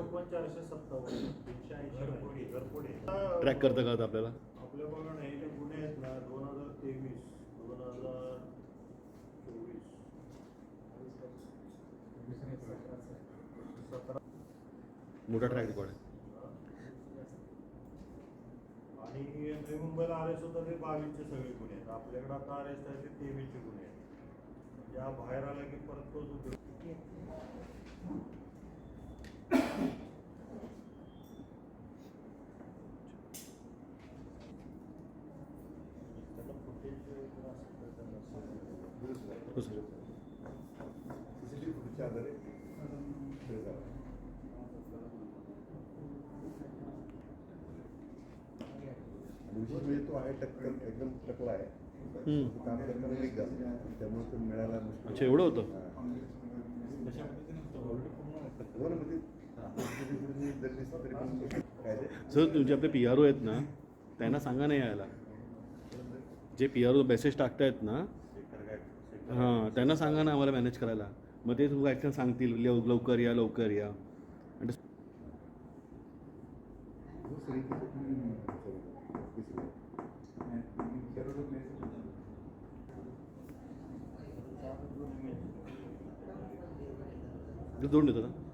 चोपन्न चारशे सत्तावन्न तीनशे ऐंशी घरपुडी घरपुडी ट्रॅक करता का आपल्याला? आपल्या बघा ना हे जे गुन्हे आहेत ना दोन हजार तेवीस दोन हजार चोवीस. सतरा मोठा ट्रॅक रेकॉर्ड आहे. आणि नवी मुंबईला अरेस्ट होतं ते बावीसचे सगळे गुन्हे आहेत. आपल्याकडे आता अरेस्ट आहे ते तेवीसचे गुन्हे आहेत. म्हणजे हा बाहेर आला की परत तोच उद्योग. तो आहे टक्कल एकदम टकला आहे काम करताना एक झाला त्यामुळे तो मिळायला मुश्किल अच्छा एवढं होतं सर तुमचे आपले पी आर ओ आहेत ना त्यांना सांगा नाही यायला. जे पी आर ओ मेसेज टाकतायत ना हां त्यांना सांगा ना आम्हाला मॅनेज करायला. मग ते तुम्हाला ॲक्शन सांगतील लव- लवकर या लवकर या. दोन देतो ना.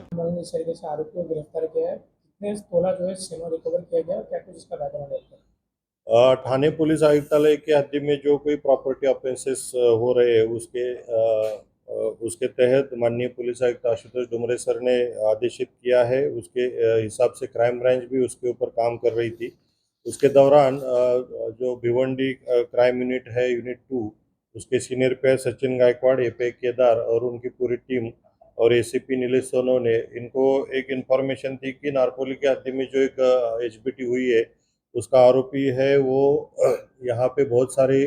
अच्छा। इस तरीके से आरोपी को गिरफ़्तार किया है। कितने तोला जो है सोना रिकवर किया गया क्या कुछ इसका बैकग्राउंड है थाने पुलिस आयुक्तालय के हद्दी में जो कोई प्रॉपर्टी ऑफेंसेस हो रहे हैं उसके उसके तहत माननीय पुलिस आयुक्त आशुतोष डुमरे सर ने आदेशित किया है। उसके हिसाब से क्राइम ब्रांच भी उसके ऊपर काम कर रही थी। उसके दौरान जो भिवंडी क्राइम यूनिट है यूनिट टू उसके सीनियर पे सचिन गायकवाड़ ए पे केदार और उनकी पूरी टीम और एसीपी नीलेश सोनो ने इनको एक इन्फॉर्मेशन थी कि नारकोली के हद्दी में जो एक एचबीटी हुई है, उसका आरोपी है वो, यहाँ पे बहुत सारे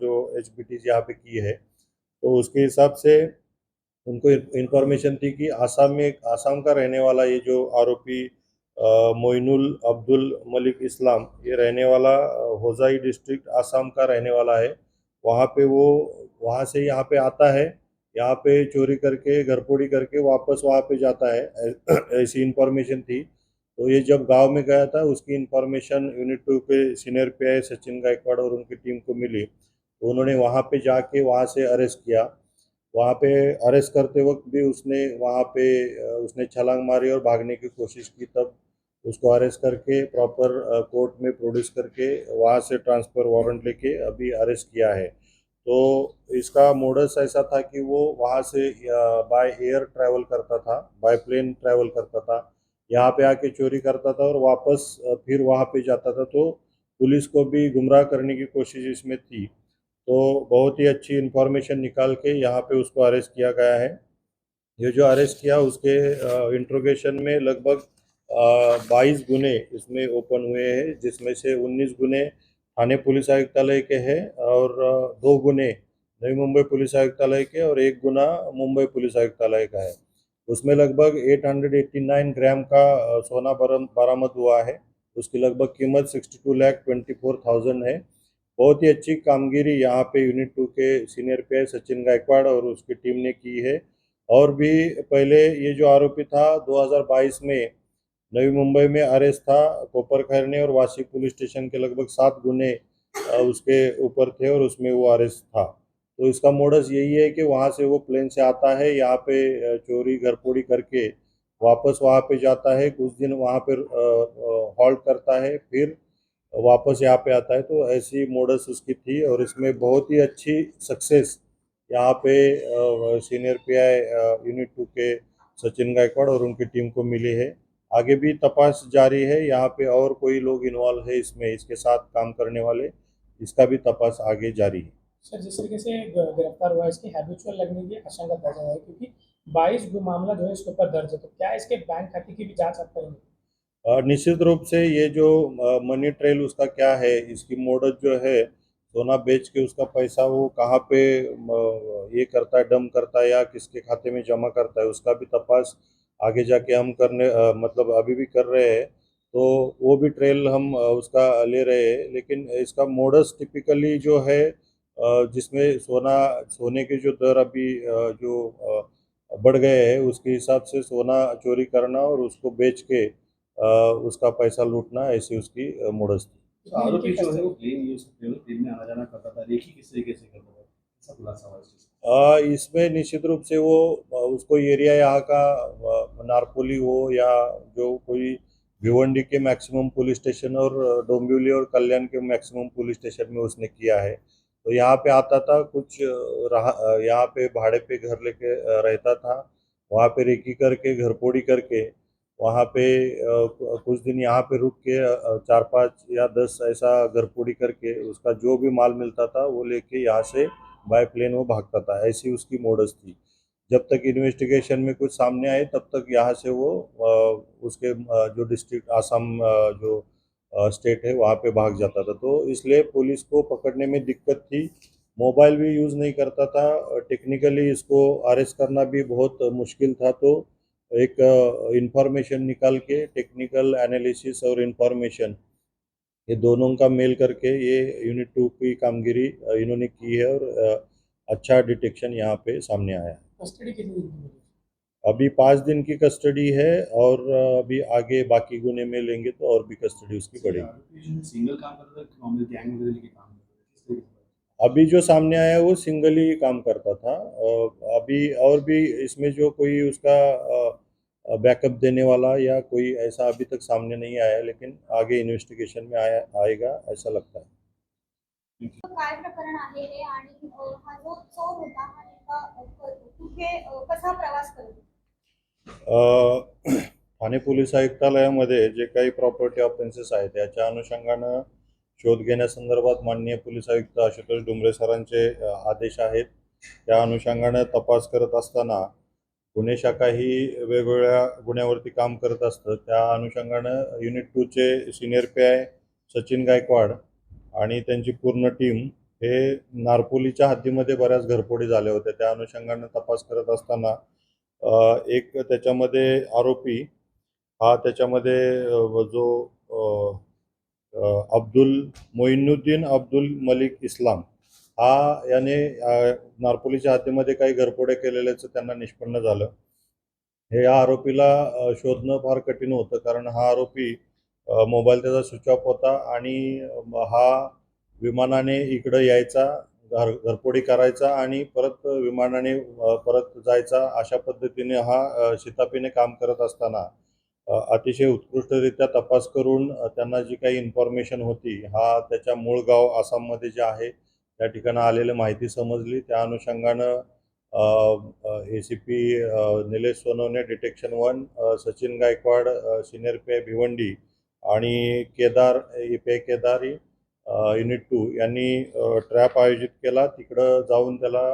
जो एच बी यहाँ पे की है। तो उसके हिसाब से उनको इन्फॉर्मेशन थी कि आसाम में, आसाम का रहने वाला ये जो आरोपी मोइनुल अब्दुल मलिक इस्लाम, ये रहने वाला होजाई डिस्ट्रिक्ट आसाम का रहने वाला है। वहाँ पे वो, वहाँ से यहाँ पे आता है। यहाँ पे चोरी करके घरपोड़ी करके वापस वहाँ पे जाता है। ऐसी इन्फॉर्मेशन थी। तो ये जब गाँव में गया था, उसकी इन्फॉर्मेशन यूनिट टू के सीनियर पे सचिन गायकवाड़ और उनकी टीम को मिली। तो उन्होंने वहाँ पे जाके वहाँ से अरेस्ट किया। वहाँ पे अरेस्ट करते वक्त भी उसने वहाँ पे उसने छलांग मारी और भागने की कोशिश की तब उसको अरेस्ट करके प्रॉपर कोर्ट में प्रोड्यूस करके वहाँ से ट्रांसफ़र वारंट लेके अभी अरेस्ट किया है। तो इसका मोडस ऐसा था कि वो वहाँ से बाय एयर ट्रैवल करता था बाय प्लेन ट्रैवल करता था। यहाँ पे आके चोरी करता था और वापस फिर वहाँ पे जाता था। तो पुलिस को भी गुमराह करने की कोशिश इसमें थी। तो बहुत ही अच्छी इन्फॉर्मेशन निकाल के यहाँ पे उसको अरेस्ट किया गया है। ये जो अरेस्ट किया, उसके इंट्रोगेशन में लगभग बाईस गुने इसमें ओपन हुए हैं, जिसमें से उन्नीस गुने थाने पुलिस आयुक्तालय के हैं और दो गुने नई मुंबई पुलिस आयुक्तालय के और एक गुना मुंबई पुलिस आयुक्तालय का है। उसमें लगभग 889 ग्राम का सोना बरम- बरामद हुआ है। उसकी लगभग कीमत 62 लाख ट्वेंटी फोर थाउज़ेंड है। बहुत ही अच्छी कामगिरी यहाँ पे यूनिट टू के सीनियर पे सचिन गायकवाड़ और उसकी टीम ने की है। और भी पहले ये जो आरोपी था 2022 में नवी मुंबई में अरेस्ट था कोपर खैरने और वासी पुलिस स्टेशन के लगभग सात गुने उसके ऊपर थे और उसमें वो अरेस्ट था। तो इसका मोडस यही है कि वहाँ से वो प्लेन से आता है, यहाँ पे चोरी घरपोड़ी करके वापस वहाँ पे जाता है, कुछ दिन वहाँ पर हॉल्ट करता है, फिर वापस यहाँ पे आता है। तो ऐसी मोडस उसकी थी और इसमें बहुत ही अच्छी सक्सेस यहाँ पे सीनियर पीआई यूनिट टू के सचिन गायकवाड़ और उनकी टीम को मिली है। आगे भी तपास जारी है यहाँ पे और कोई लोग इन्वॉल्व है इसमें इसके साथ काम करने वाले इसका भी तपास आगे जारी है। सर जिस तरीके से गिरफ़्तार हुआ इसकी हैबिचुअल लगने की आशंका दर्ज है क्योंकि बाईस मामला जो है इसके ऊपर दर्ज है तो क्या इसके बैंक खाते की भी जाँच आप करेंगे? निश्चित रूप से ये जो मनी ट्रेल उसका क्या है इसकी मोडत जो है सोना बेच के उसका पैसा वो कहाँ पे ये करता है डम करता है या किसके खाते में जमा करता है उसका भी तपास आगे जाके हम करने अ, मतलब अभी भी कर रहे हैं तो वो भी ट्रेल हम उसका ले रहे हैं। लेकिन इसका मोडस टिपिकली जो है जिसमें सोना सोने के जो दर अभी जो बढ़ गए हैं उसके हिसाब से सोना चोरी करना और उसको बेच के उसका पैसा लूटना ऐसी उसकी मोडस थी। तो आरोपी जो है वो प्लेन यूज़ प्लेन में आना जाना करता था रेखी किस तरीके से करता था? खुलासा हुआ इसमें निश्चित रूप से वो, उसको एरिया यहाँ का नारपोली हो या जो कोई भिवंडी के मैक्सिमम पुलिस स्टेशन और डोंबिवली और कल्याण के मैक्सिमम पुलिस स्टेशन में उसने किया है। तो यहाँ पे आता था, कुछ रहा यहाँ पे भाड़े पे घर लेके रहता था। वहाँ पे रेकी करके, घरपोड़ी करके, वहाँ पे कुछ दिन यहाँ पे रुक के चार पाँच या दस ऐसा घरपोड़ी करके, उसका जो भी माल मिलता था, वो लेके यहाँ से बाय प्लेन वो भागता था, ऐसी उसकी मोडस थी। जब तक इन्वेस्टिगेशन में कुछ सामने आए, तब तक यहाँ से वो उसके जो डिस्ट्रिक्ट आसाम जो स्टेट है, वहाँ पे भाग जाता था। तो इसलिए पुलिस को पकड़ने में दिक्कत थी। मोबाइल भी यूज़ नहीं करता था टेक्निकली इसको अरेस्ट करना भी बहुत मुश्किल था। तो एक इंफॉर्मेशन निकाल के टेक्निकल एनालिसिस और इंफॉर्मेशन ये दोनों का मेल करके ये यूनिट टू की कामगिरी इन्होंने की है और अच्छा डिटेक्शन यहाँ पे सामने आया है। कस्टडी कितनी दिन की अभी पाँच दिन की कस्टडी है और अभी आगे बाकी गुने में लेंगे तो और भी कस्टडी उसकी बढ़ेगी। सिंगल काम करता था अभी जो सामने आया है वो सिंगल ही काम करता था। अभी और भी इसमें जो कोई उसका बैकअप देने वाला या कोई ऐसा अभी तक सामने नहीं आया है, लेकिन आगे इन्वेस्टिगेशन में आया आएगा ऐसा लगता है। ठाणे पोलीस आयुक्तालयामध्ये जे काही प्रॉपर्टी ऑफेन्सेस आहेत याच्या अनुषंगानं शोध घेण्यासंदर्भात माननीय पोलीस आयुक्त आशुतोष डुंबरे सरांचे आदेश आहेत. त्या अनुषंगानं तपास करत असताना गुन्हे शाखा ही वेगवेगळ्या गुन्ह्यावरती काम करत असतं. त्या अनुषंगानं unit टूचे senior P I Sachin Gaikwad आणि त्यांची पूर्ण टीम हे नारपोलीच्या हद्दीमध्ये बऱ्याच घरफोडी झाल्या होत्या. त्या अनुषंगानं तपास करत असताना एक त्याच्यामध्ये आरोपी हा त्याच्यामध्ये जो अब्दुल मोइनुद्दीन अब्दुल मलिक इस्लाम हा याने नारपोलीच्या हद्दीमध्ये काही घरपोडे केलेल्याचं त्यांना निष्पन्न झालं. हे या आरोपीला शोधणं फार कठीण होतं कारण हा आरोपी मोबाईल त्याचा स्विच ऑफ होता आणि हा विमानाने इकडं यायचा घर घरपोडी करायचा आणि परत विमानाने परत जायचा अशा पद्धतीने हा शितापीने काम करत असताना अतिशय उत्कृष्टरित्या तपास करून त्यांना जी काही इन्फॉर्मेशन होती हा त्याच्या मूळ गाव आसाममध्ये जे आहे त्या ठिकाणी आलेली माहिती समजली. त्या अनुषंगानं A C P Nilesh Sonawane detection one Sachin Gaikwad senior PI Bhiwandi आणि Kedar A PI Kedari unit two यांनी ट्रॅप आयोजित केला. तिकडं जाऊन त्याला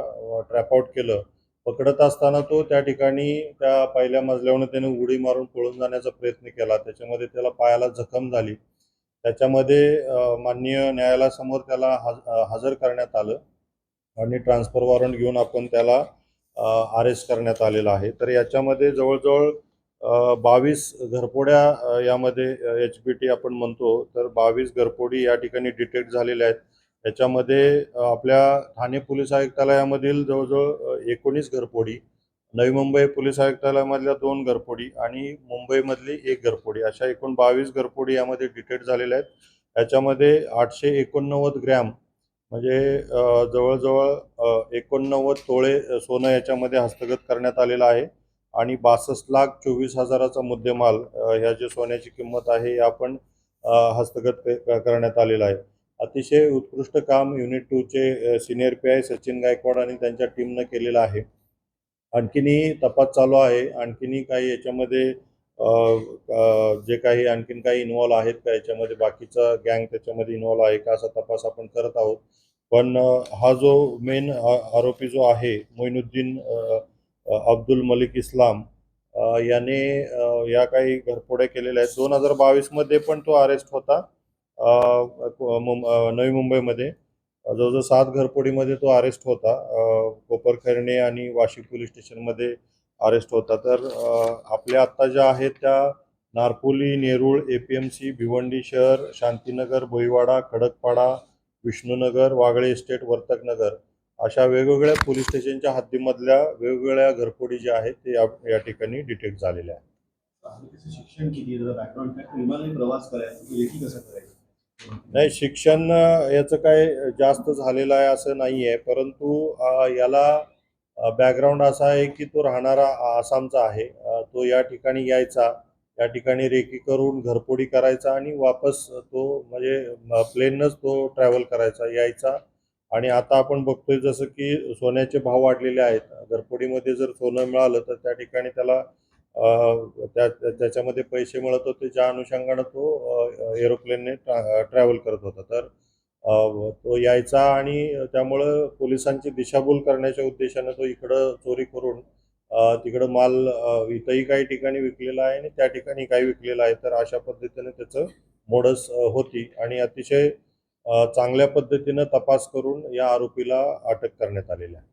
ट्रॅप आउट केलं. पकडत असताना तो त्या ठिकाणी त्या पहिल्या मजल्यावरून त्याने उडी मारून पळून जाण्याचा प्रयत्न केला. त्याच्यामध्ये त्याला पायाला जखम झाली. त्याच्यामध्ये माननीय न्यायालयासमोर त्याला हजर करण्यात आलं आणि ट्रान्सफर वॉरंट घेऊन आपण त्याला अरेस्ट करण्यात आलेलं आहे. तर याच्यामध्ये जवळजवळ बावीस घरपोड्या यामध्ये एच बी टी आपण म्हणतो तर बावीस घरपोडी या ठिकाणी डिटेक्ट झालेल्या आहेत. त्याच्यामध्ये आपल्या ठाणे पोलीस आयुक्तालयामधील जवळजवळ एकोणीस घरपोडी नवी मुंबई पोलीस आयुक्तालयामधल्या दोन घरपोडी आणि मुंबईमधली एक घरपोडी अशा एकूण बावीस घरपोडी यामध्ये डिटेक्ट झालेल्या आहेत. याच्यामध्ये आठशे एकोणनव्वद ग्रॅम म्हणजे जवळजवळ एकोणनव्वद तोळे सोनं याच्यामध्ये हस्तगत करण्यात आलेलं आहे. आणि बासष्ट लाख चोवीस हजाराचा मुद्देमाल ह्या जे सोन्याची किंमत आहे या पण हस्तगत करण्यात आलेलं आहे. अतिशय उत्कृष्ट काम unit टूचे senior P I Sachin Gaikwad आणि त्यांच्या टीमनं केलेलं आहे. आणखीनही तपास चालू आहे. आणखीनही काही याच्यामध्ये जे काही आणखीन काही इन्वॉल्व आहेत का याच्यामध्ये बाकीचा गँग त्याच्यामध्ये इन्वॉल्व आहे का असा तपास आपण करत आहोत. पण हा जो मेन आरोपी जो आहे मोइनुद्दीन अब्दुल मलिक इस्लाम याने या काही घरफोड्या केलेल्या आहेत. दोन हजार बावीसमध्ये पण तो अरेस्ट होता मुं- नवी मुंबईमध्ये. जवळजवळ सात घरपोडीमध्ये तो अरेस्ट होता. अ, कोपरखैरणे आणि वाशी पोलीस स्टेशनमध्ये अरेस्ट होता. तर आपल्या आत्ता ज्या आहेत त्या Narpoli Nerul A P M C Bhiwandi शहर शांतीनगर बोईवाडा खडकपाडा विष्णुनगर वागळे इस्टेट वर्तकनगर अशा वेगवेगळ्या पोलीस स्टेशनच्या हद्दीमधल्या वेगवेगळ्या घरफोडी ज्या आहेत ते या ठिकाणी डिटेक्ट झालेल्या आहेत. शिक्षण किती बॅकग्राऊंड प्रवास करायचा? नाही शिक्षण याचं काय जास्त झालेलं आहे असं नाही आहे परंतु याला बॅकग्राऊंड असा आहे की तो राहणारा आसामचा आहे. तो या ठिकाणी यायचा. या ठिकाणी रेकी करून घरपोडी करायचा आणि वापस तो म्हणजे प्लेननंच तो ट्रॅव्हल करायचा यायचा. आणि आता आपण बघतोय जसं की सोन्याचे भाव वाढलेले आहेत. घरपोडीमध्ये जर सोनं मिळालं तर त्या ठिकाणी त्याला त्या त्याच्यामध्ये पैसे मिळत होते ज्या अनुषंगानं तो एरोप्लेनने ट्रॅव्हल करत होता. तर तो यायचा आणि त्यामुळं पोलिसांची दिशाभूल करण्याच्या उद्देशानं तो इकडं चोरी करून तिकडं माल इथंही काही ठिकाणी विकलेला आहे आणि त्या ठिकाणी काही विकलेला आहे. तर अशा पद्धतीने त्याचं मोडस होती आणि अतिशय चांगल्या पद्धतीनं तपास करून या आरोपीला अटक करण्यात आलेली आहे.